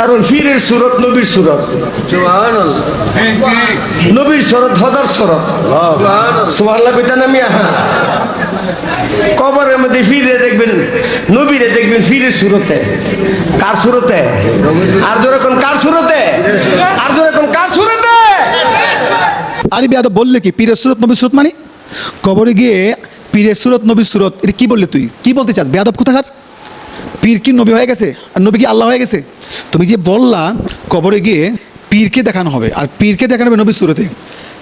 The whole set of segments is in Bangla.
কারণ ফিরের সুরত নবীর সুরত। নবীর সুরত হদার সুরত। সুবহানাল্লাহ। কইতা না মিয়া? হ্যাঁ কবরের মধ্যে ফিরে দেখবেন নবীরে দেখবেন ফিরের সুরতে। কার সুরতে? আর যেরকম কার সুরতে? আর যেরকম কার সুরতে? আরে বিয়াদ বললে কি পীরের সুরত নবীর সুরত মানে? কবরে গিয়ে পীরের সুরত নবীর সুরত এটা কি বললে তুই? কি বলতে চাস? বেয়াদব কোথাকার? পীর কি নবী হয়ে গেছে? আর নবী কি আল্লাহ হয়ে গেছে? তুমি যে বললা, কবরে গিয়ে পীরকে দেখানো হবে। আর পীরকে দেখানো হবে নবী সুরতে।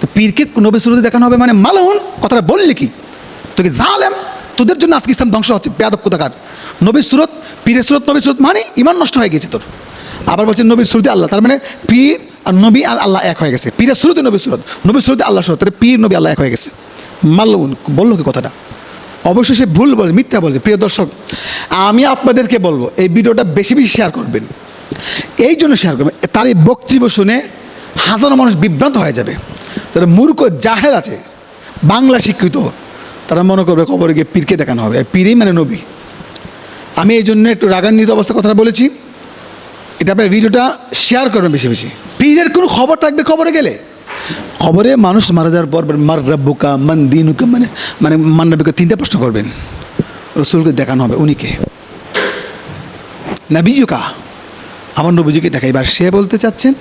তো পীরকে নবী সুরতে দেখানো হবে মানে মালহন? কথাটা বললি কি? তোকে জালেম? তোদের জন্য আজকে ইসলাম ধ্বংস হচ্ছে। বেয়াদব কোথাকার? নবীর সুরত, পীরের সুরত, নবীর সুরত মানে ইমান নষ্ট হয়ে গেছে তোর। আবার বলছেন নবীর সুরতে আল্লাহ। তার মানে পীর আর নবী আর আল্লাহ এক হয়ে গেছে। পীরের শুরুতে নবীর সুরত, নবীর সুরতে আল্লাহ সুরত। পীর, নবী, আল্লাহ এক হয়ে গেছে। মাল্লুন বলল কি কথাটা? অবশ্যই সে ভুল বলছে মিথ্যা বলছে প্রিয় দর্শক, আমি আপনাদেরকে বলব, এই ভিডিওটা বেশি বেশি শেয়ার করবেন। এই জন্য শেয়ার করবেন। তার এই বক্তব্য শুনে হাজারো মানুষ বিভ্রান্ত হয়ে যাবে। যারা মূর্খ জাহের আছে, বাংলা শিক্ষিত, তারা মনে করবে কবরে গিয়ে পীরকে দেখানো হবে। পীরই মানে নবী। আমি এই জন্য একটু রাগান্বিত অবস্থা কথা বলেছি। এটা আপনার ভিডিওটা শেয়ার করবেন বেশি বেশি। পীরের কোনো খবর থাকবে খবরে গেলে? খবরে মানুষ মারা যাওয়ার পর মার রাব্বুকা, মান দিনুকা মানে মানে মান রাব্বুকা তিনটা প্রশ্ন করবেন। রসুলকে দেখানো হবে উনিকে নবীজুকা, আমার নবীজিকে দেখা এবার সে বলতে চাচ্ছেন,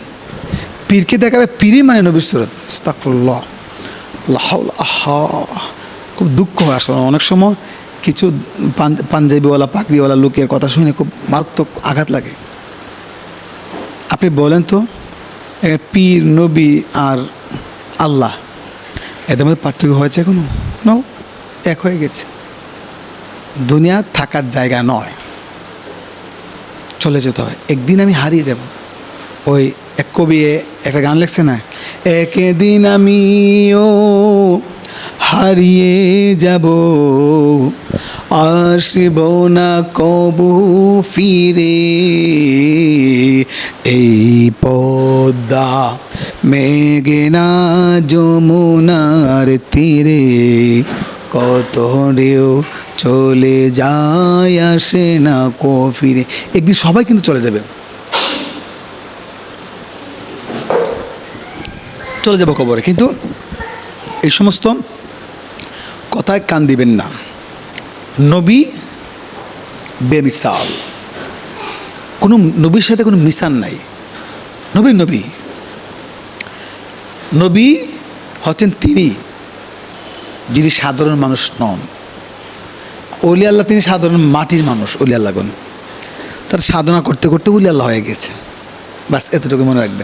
পীরকে দেখাবে পীরই মানে নবীর সুরত। স্তাকফুল্লাহ আহা। খুব দুঃখ হয় আসলে। অনেক সময় কিছু পাঞ্জাবিওয়ালা, পাগড়িওয়ালা লোকের কথা শুনে খুব মারাত্মক আঘাত লাগে। আপনি বলেন তো পীর, নবী আর আল্লাহ। এদের মধ্যে পার্থক্য হয়েছে কোনো ন এক হয়ে গেছে। দুনিয়া থাকার জায়গা নয়। চলে যেতে হয় একদিন আমি হারিয়ে যাব। ওই এক কবি একটা গান লেখছে না? একদিন আমিও হারিয়ে যাব। আসব না কবু ফিরে। এই পদ্মা মেঘনা যমুনার তীরে কত রেও চলে যায় আসে না কো ফিরে একদিন সবাই কিন্তু চলে যাবে। চলে যাব কবরে। কিন্তু এই সমস্ত কথায় কান দিবেন না। নবী বেমিসাল। কোনো নবীর সাথে কোনো মিশান নাই। নবী নবী। নবী হচ্ছেন তিনি, যিনি সাধারণ মানুষ নন। অলি আল্লাহ তিনি সাধারণ মাটির মানুষ, অলি আল্লাহগণ তার সাধনা করতে করতে উলি আল্লাহ হয়ে গেছে। বাস এতটুকু মনে রাখবেন।